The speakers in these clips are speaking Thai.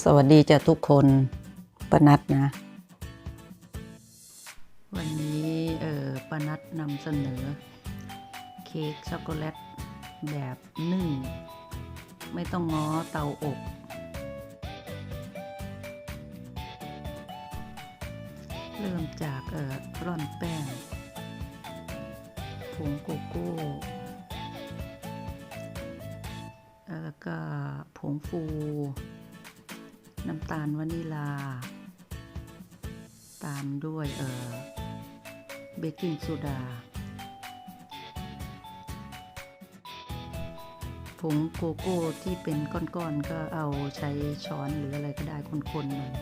สวัสดีจ้ะทุกคนปนัดนะ วันนี้เออปนัดนำเสนอ เค้กช็อกโกแลตแบบนึ่ง ไม่ต้องง้อเตาอบ เริ่มจากเออร่อนแป้งผงโกโก้แล้วก็ผงฟู น้ำตาลวานิลา ตามด้วยเออเบกกิ้งโซดา ผงโกโก้ที่เป็นก้อนๆก็เอาใช้ช้อนหรืออะไรก็ได้คนๆหน่อย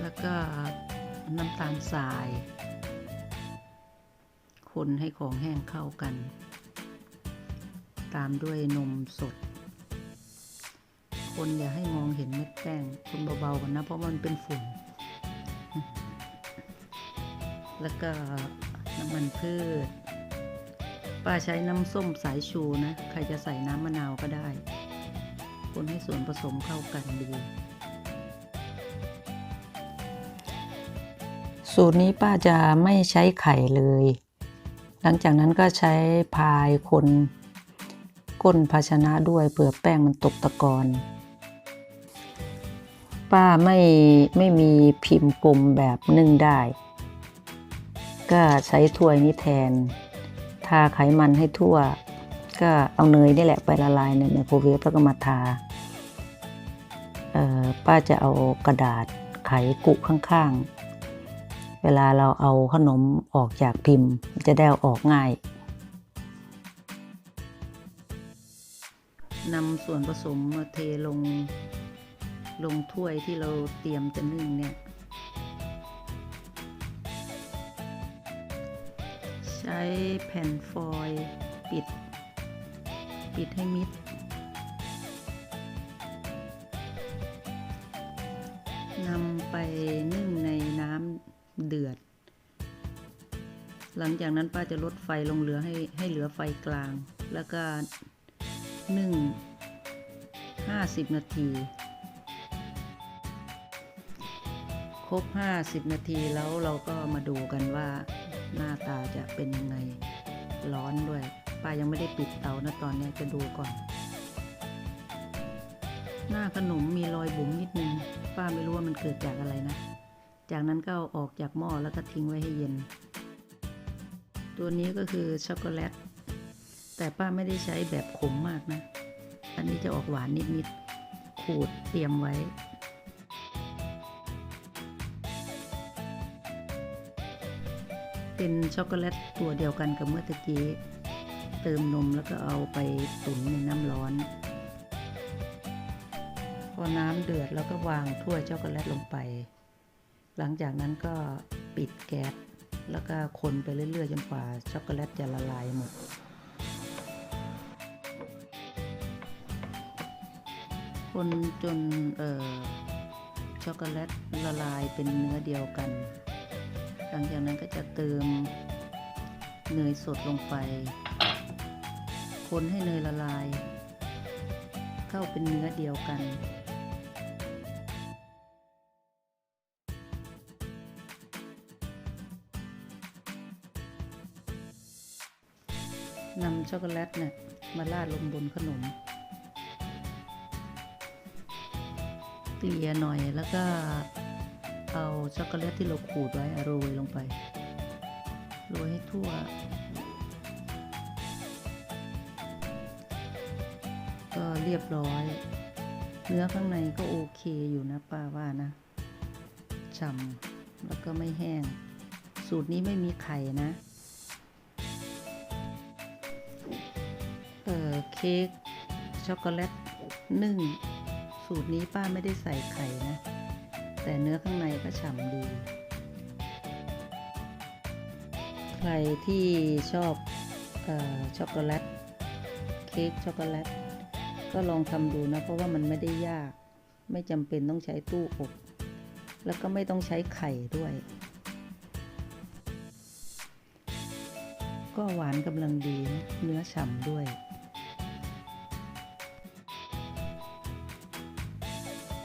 แล้วก็น้ำตาลทราย คนให้ของแห้งเข้ากัน ตามด้วยนมสด คนอย่าให้มองเห็นเม็ดแป้งคนเบาๆกันนะ เพราะมันเป็นฝุ่น แล้วก็น้ำมันพืช ป้าใช้น้ำส้มสายชูนะ ใครจะใส่น้ำมะนาวก็ได้ คนให้ส่วนผสมเข้ากันดีสูตรนี้ป้าจะไม่ใช้ไข่เลย หลังจากนั้นก็ใช้พายคน ก้นภาชนะด้วยเปลือแป้งมันตกตะกอนป้าไม่ไม่มีพิมพ์กลมแบบนึ่งได้ ก็ใช้ถ้วยนี้แทน ทาไขมันให้ทั่ว ก็เอาเนยนี่แหละไปละลายในไมโครเวฟแล้วก็มาทาป้าจะเอากระดาษไขกุข้างๆ เวลาเราเอาขนมออกจากพิมพ์ จะได้ออกง่าย นำส่วนผสมมาเทลงลงถ้วยที่เราเตรียมจะนึ่งเนี่ย ใช้แผ่นฟอยล์ปิด ปิดให้มิดนำไปนึ่งในน้ำเดือด หลังจากนั้นป้าจะลดไฟลงเหลือให้ให้เหลือไฟกลาง แล้วก็ นึ่ง50นาที ครบ50นาทีแล้วเราก็มาดูกันว่าหน้าตาจะเป็นยังไงร้อนด้วยป้ายังไม่ได้ปิดเตานะตอนนี้จะดูก่อน หน้าขนมมีรอยบุ๋มนิดนึง ป้าไม่รู้ว่ามันเกิดจากอะไรนะ จากนั้นก็เอาออกจากหม้อแล้วก็ทิ้งไว้ให้เย็น ตัวนี้ก็คือช็อกโกแลต แต่ป้าไม่ได้ใช้แบบขมมากนะ อันนี้จะออกหวานนิดๆขูดเตรียมไว้ เป็นช็อกโกแลตตัวเดียวกันกับเมื่อตะกี้เติมนมแล้วก็เอาไปตุ๋นในน้ำร้อน พอน้ำเดือดแล้วก็วางถ้วยช็อกโกแลตลงไป หลังจากนั้นก็ปิดแก๊สแล้วก็คนไปเรื่อยๆจนกว่าช็อกโกแลตจะละลายหมด คนจนช็อกโกแลตละลายเป็นเนื้อเดียวกัน หลังจากนั้นก็จะเติมเนยสดลงไป คนให้เนยละลาย เข้าเป็นเนื้อเดียวกันนำช็อกโกแลตเนี่ยมาราดลงบนขนม เกลี่ยหน่อยแล้วก็เอาช็อกโกแลตที่เราขูดไว้โรยลงไป โรยให้ทั่ว ก็เรียบร้อย เนื้อข้างในก็โอเคอยู่นะป้าว่านะฉ่ำแล้วก็ไม่แห้ง สูตรนี้ไม่มีไข่นะเออเค้กช็อกโกแลตนึ่ง สูตรนี้ป้าไม่ได้ใส่ไข่นะ แต่เนื้อข้างในก็ฉ่ำดี ใครที่ชอบออช็อกโกแลตเค้กช็อกโกแลตก็ลองทำดูนะ เพราะว่ามันไม่ได้ยาก ไม่จำเป็นต้องใช้ตู้อบ แล้วก็ไม่ต้องใช้ไข่ด้วย ก็หวานกำลังดีนะเนื้อฉ่ำด้วย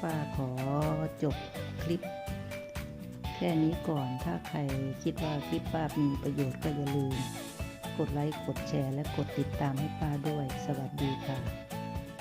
ป้าขอจบคลิป แค่นี้ก่อนถ้าใครคิดว่าคลิปป้ามีประโยชน์ก็อย่าลืม กดไลค์ กดแชร์ และกดติดตามให้ป้าด้วย สวัสดีค่ะ